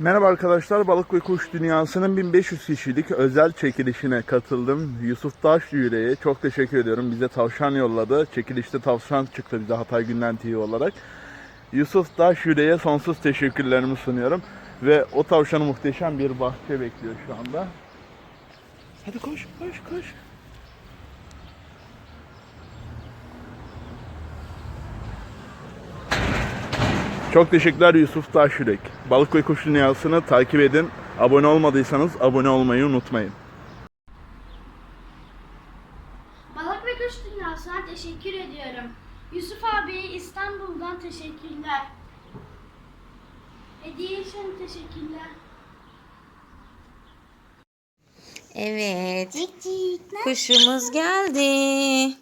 Merhaba arkadaşlar, Balık ve Kuş Dünyası'nın 1500 kişilik özel çekilişine katıldım. Yusuf Taş Yüreğe çok teşekkür ediyorum. Bize tavşan yolladı. Çekilişte tavşan çıktı bize Hatay Günden TV olarak. Yusuf Taş Yüreğe sonsuz teşekkürlerimi sunuyorum. Ve o tavşanı muhteşem bir bahçe bekliyor şu anda. Hadi koş, koş, koş. Çok teşekkürler Yusuf Taşyürek. Balık ve Kuş Dünyası'nı takip edin. Abone olmadıysanız abone olmayı unutmayın. Balık ve Kuş Dünyası'na teşekkür ediyorum. Yusuf abiye İstanbul'dan teşekkürler. Hediye için teşekkürler. Evet. Kuşumuz geldi.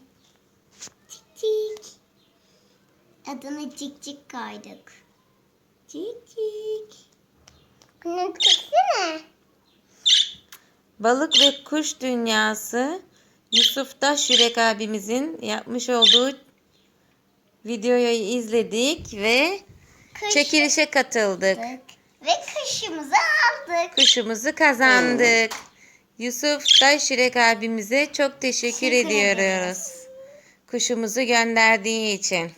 Cik. Adını cik cik koyduk. Cik cik. Bunu çeksene. Balık ve kuş dünyası Yusuf Taşyürek abimizin yapmış olduğu videoyu izledik ve Kuş çekilişe katıldık. Ve kuşumuzu aldık. Kuşumuzu kazandık. Yusuf Taşyürek abimize çok teşekkür Teşekkür ediyoruz. ederiz. Kuşumuzu gönderdiği için.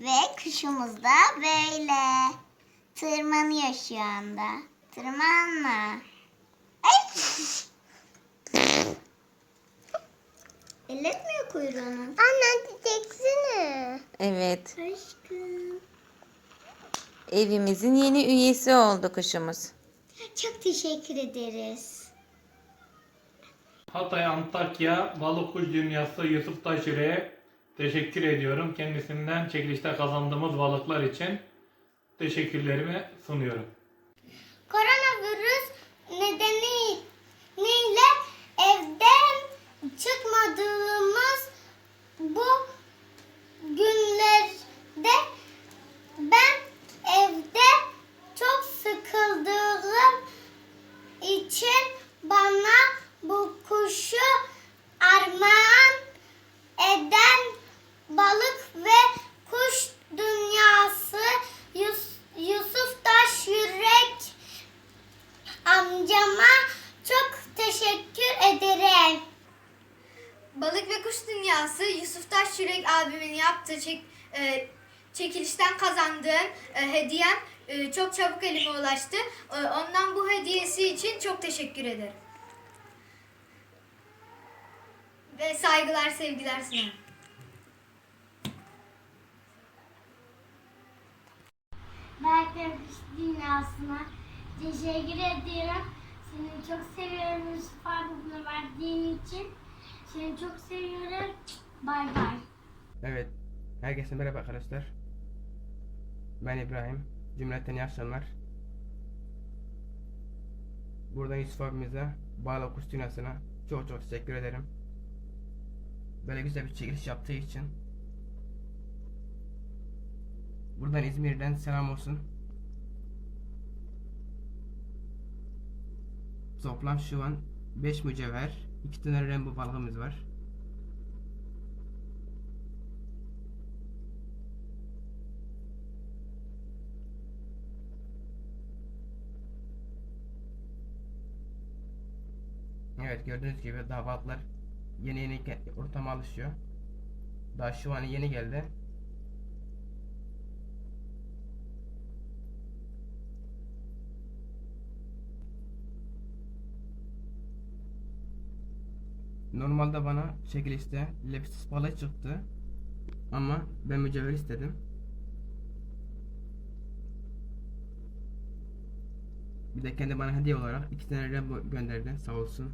Ve kuşumuz da böyle. Tırmanıyor şu anda. Tırmanma. Ay. Elletmiyor kuyruğunu. Anne çeksene. Evet. Aşkım. Evimizin yeni üyesi oldu kuşumuz. Çok teşekkür ederiz. Hatay Antakya Balık Kuş Dünyası Yusuf Taşire'ye teşekkür ediyorum. Kendisinden çekilişte kazandığımız balıklar için teşekkürlerimi sunuyorum. Koronavirüs nedeniyle evden çıkmadığımız bu günlerde ben evde çok sıkıldığım için bana bu kuşu armağan eden balık ve kuş dünyası Yus- Yusuf Taş Yürek amcama çok teşekkür ederim. Balık ve Kuş Dünyası Yusuf Taş Yürek abimin yaptığı çek, e, çekilişten kazandığım e, hediyem e, çok çabuk elime ulaştı. E, ondan bu hediyesi için çok teşekkür ederim. Ve saygılar, sevgiler sunarım. Balık ve kuş dünyasına teşekkür ediyorum. Seni çok seviyorum Yusuf abi bunu verdiğin için. Seni çok seviyorum. Bay bay. Evet. Herkese merhaba arkadaşlar. Ben İbrahim. Cümleten iyi akşamlar. Buradan Yusuf abimize Bağla Kuş Dünyası'na çok çok teşekkür ederim. Böyle güzel bir çekiliş yaptığı için. Buradan İzmir'den selam olsun. Toplam şu an 5 mücevher, 2 tane rainbow balığımız var. Evet gördüğünüz gibi daha yeni yeni ortama alışıyor. Daha şu an yeni geldi. Normalde bana çekilişte lepsis balığı çıktı. Ama ben mücevher istedim. Bir de kendi bana hediye olarak iki tane Rambo gönderdi sağ olsun.